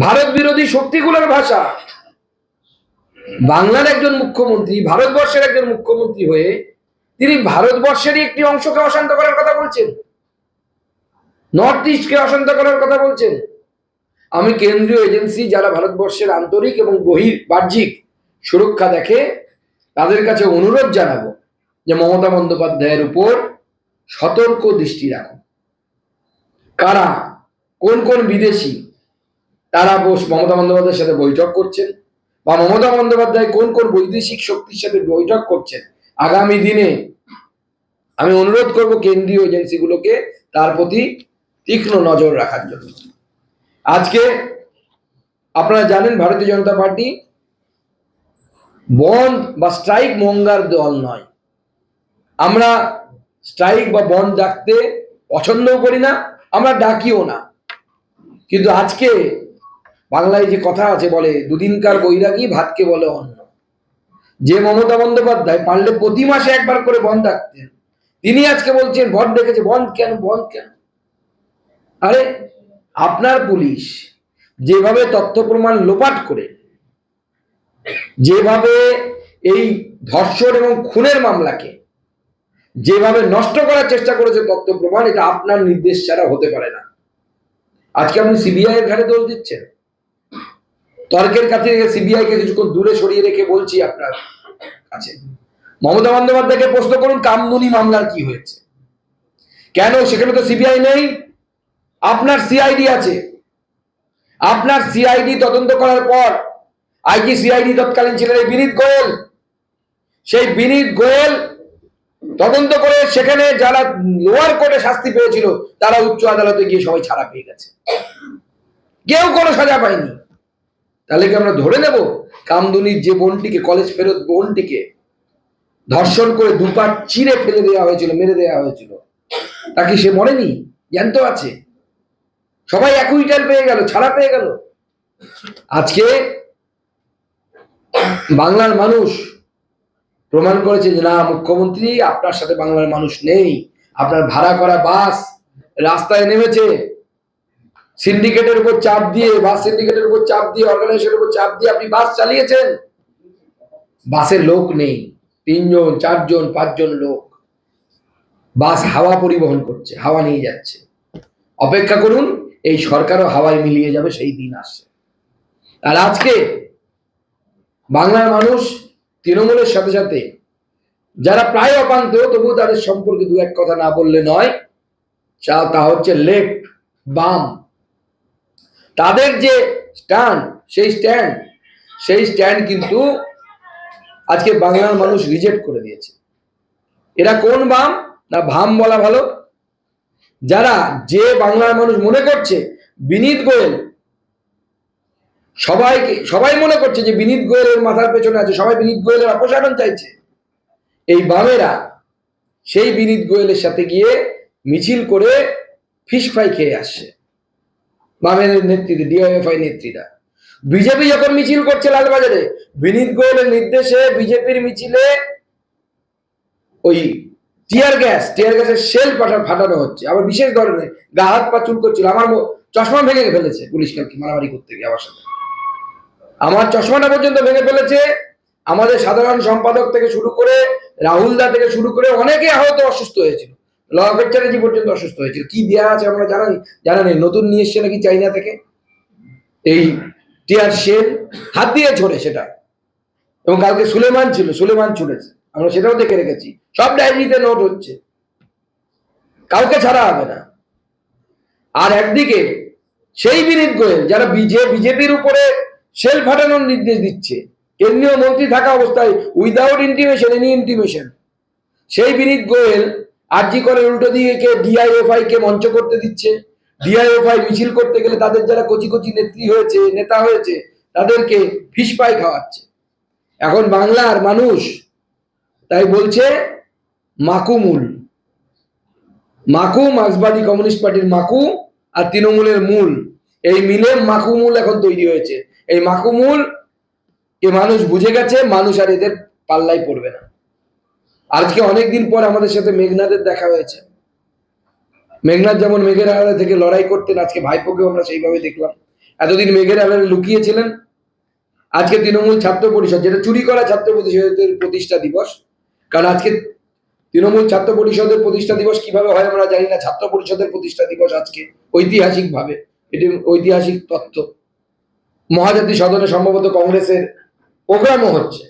ভারত বিরোধী শক্তিগুলোর ভাষা। বাংলার একজন মুখ্যমন্ত্রী, ভারতবর্ষের একজন মুখ্যমন্ত্রী হয়ে তিনি ভারতবর্ষেরই একটি অংশকে অশান্ত করার কথা বলছেন। নর্থ ইস্টকে অশান্ত করার কথা বলছেন। আমি কেন্দ্রীয় এজেন্সি যারা ভারতবর্ষের আন্তরিক এবং বহির বাহ্যিক সুরক্ষা দেখে তাদের কাছে অনুরোধ জানাব যে মমতা বন্দ্যোপাধ্যায়ের উপর সতর্ক দৃষ্টি রাখুন। কারা? কোন কোন বিদেশি? তারা বস মমতা বন্দ্যোপাধ্যায়ের সাথে বৈঠক করছেন বা মমতা বন্দ্যোপাধ্যায় কোন কোন বৈদেশিক শক্তির সাথে বৈঠক করছেন? আগামী দিনে আমি অনুরোধ করব কেন্দ্রীয় এজেন্সিগুলোকে তার প্রতি তীক্ষ্ণ নজর রাখার জন্য। আজকে আপনারা জানেন ভারতীয় জনতা পার্টি বন্ধ বা স্ট্রাইক মঙ্গার দল নয়। আমরা স্ট্রাইক বা বন্ধ ডাকতে পছন্দও করি না, আমরা ডাকিও না। কিন্তু আজকে বাংলায় যে কথা আছে বলে, দুদিনকার বৈরাগী ভাতকে বলে অন্ন। যে মমতা বন্দ্যোপাধ্যায় পারলে প্রতি মাসে একবার করে বন্ধ ডাকতেন, তিনি আজকে বলছেন বন্ধ ডেকেছে বন্ধ কেন বন্ধ কেন? আরে, আপনার পুলিশ যেভাবে তথ্য প্রমাণ লোপাট করে, যেভাবে এই ধর্ষণ এবং খুনের মামলাকে যেভাবে নষ্ট করার চেষ্টা করেছে তথ্য প্রমাণ, এটা আপনার নির্দেশ ছাড়া হতে পারে না। আজকে আপনি সিবিআই এর ঘাড়ে দোষ দিচ্ছেন? তর্কের কাছে সিবিআই কে কিছুক্ষণ দূরে সরিয়ে রেখে বলছি আপনার কাছে। মমতা বন্দ্যোপাধ্যায়কে প্রশ্ন করুন, কামদুনি মামলার কি হয়েছে? কেন? সেখানে তো সিবিআই নেই। আপনার সিআইডি আছে। আপনার সিআইডি তদন্ত করার পর আইজি সিআইডি তৎকালীন ছিলেন এই বিনীত গোয়েল। সেই বিনীত গোয়েল তদন্ত করে সেখানে যারা লোয়ার কোর্টে শাস্তি পেয়েছিল, তারা উচ্চ আদালতে গিয়ে সবাই ছাড়া পেয়ে গেছে। কেউ কোনো সাজা পায়নি। তাহলে কি আমরা ধরে নেব? কামদুনির যে বোনটিকে, কলেজ ফেরত বোনটিকে ধর্ষণ করে দুপাট চিরে ফেলে দেওয়া হয়েছিল, মেরে দেওয়া হয়েছিল, তাকে সে মরেনি? জ্ঞান তো আছে। সবাই একই টাল পেয়ে গেল, ছাড়া পেয়ে গেল। আজকে বাংলার মানুষ প্রমাণ করেছে যে, না, মুখ্যমন্ত্রী আপনার সাথে বাংলার মানুষ নেই। আপনার ভাড়া করা বাস রাস্তায় নেমেছে। সিন্ডিকেটের উপর চাপ দিয়ে বাস সিন্ডিকেটের উপর চাপ দিয়ে অর্গানাইজেশনের উপর চাপ দিয়ে আপনি বাস চালিয়েছেন? বাসে লোক নেই। তিনজন, চারজন, পাঁচজন লোক। বাস হাওয়া পরিবহন করছে, হাওয়া নিয়ে যাচ্ছে। অপেক্ষা করুন, এই সরকারও হাওয়ায় মিলিয়ে যাবে, সেই দিন আসছে। আর আজকে বাংলার মানুষ তৃণমূলের সাথে সাথে, যারা প্রায় অপান্ত তবু তাদের সম্পর্কে দু এক কথা না বললে নয় তা হচ্ছে লেফট, বাম। তাদের যে স্ট্যান্ড, সেই স্ট্যান্ড সেই স্ট্যান্ড কিন্তু আজকে বাংলার মানুষ রিজেক্ট করে দিয়েছে। এরা কোন বাম না ভাম বলা ভালো? যারা যে বাংলার মানুষ মনে করছে বিনীত গোয়েল, সবাইকে, সবাই মনে করছে যে বিনীত গোয়েলের মাথার পেছনে আছে, সবাই বিনীত গোয়েলের অপসারণ চাইছে। এই বামেরা সেই বিনীত গোয়েলের সাথে গিয়ে মিছিল করে ফিশ ফ্রাই খেয়ে আসছে। বামের নেতৃত্বে ডিওএফআই নেত্রীরা। বিজেপি যখন মিছিল করছে লালবাজারে, বিনীত গোয়েলের নির্দেশে বিজেপির মিছিলে ওই টিয়ার গ্যাস, টিয়ার গ্যাসের শেল পাঠা ফাটানো হচ্ছে। আবার বিশেষ ধরনের গা হাত পা চুল করছিল আমার চশমা ভেঙে ফেলেছে পুলিশ কালকে মারামারি করতে গিয়ে আমার সাথে। আমার চশমাটা পর্যন্ত ভেঙে ফেলেছে। আমাদের সাধারণ সম্পাদক থেকে শুরু করে রাহুল দা থেকে শুরু করে অনেকে আহত অসুস্থ হয়েছিল। লকেট চ্যাটার্জি পর্যন্ত অসুস্থ হয়েছিল কি দেওয়া আছে আমরা জানাই? জানা নেই। নতুন নিয়ে এসছে নাকি চাইনা থেকে? এই টিয়ার শেল হাত দিয়ে ছোড়ে সেটা। এবং কালকে সুলেমান ছিল, সুলেমান ছুটেছে। আমরা সেটাও দেখে রেখেছি। সব ডায়েরিতে নোট হচ্ছে। কাউকে ছাড়া হবে না। আর একদিকে সেই বিনীত গোয়েল, যারা বিজে, বিজেপির উপরে সেল ফাটানোর নির্দেশ দিচ্ছে। কেন্দ্রীয় মন্ত্রী থাকা অবস্থায় উইদাউট ইন্টিমেশন এনি ইন্টিমেশন সেই বিনীত গোয়েল আরজি করে উল্টো দিকে ডিআইএফআই কে মঞ্চ করতে দিচ্ছে। ডিআইএফআই মিছিল করতে গেলে তাদের যারা কচি কচি নেত্রী হয়েছে, নেতা হয়েছে, তাদেরকে ফিস পাই খাওয়াচ্ছে। এখন বাংলার মানুষ তাই বলছে মাকুমুল মাকু মার্ক্সবাদী কমিউনিস্ট পার্টির মাকু আর তৃণমূলের মূল। এই মিলে মাকুমুল এখন তৈরি হয়েছে। এই মাকুমুল এ মানুষ বুঝে গেছে, মানুষ আর এদের পাল্লাই পড়বে না। আজকে অনেকদিন পর আমাদের সাথে মেঘনাদের দেখা হয়েছে। মেঘনাথ যেমন মেঘের আড়ালে থেকে লড়াই করতেন, আজকে ভাইপোকেও আমরা সেইভাবে দেখলাম। এতদিন মেঘের আড়ালে লুকিয়েছিলেন। আজকে তৃণমূল ছাত্র পরিষদ, যেটা চুরি করা ছাত্র পরিষদের প্রতিষ্ঠা দিবস, কারণ আজকে তৃণমূল ছাত্র পরিষদের প্রতিষ্ঠা দিবস কীভাবে হয় আমরা জানি না। ছাত্র পরিষদের প্রতিষ্ঠা দিবস আজকে ঐতিহাসিকভাবে, এটি ঐতিহাসিক তত্ত্ব মহাজাতি সদনে সম্ভবত কংগ্রেসের প্রোগ্রামও হচ্ছে।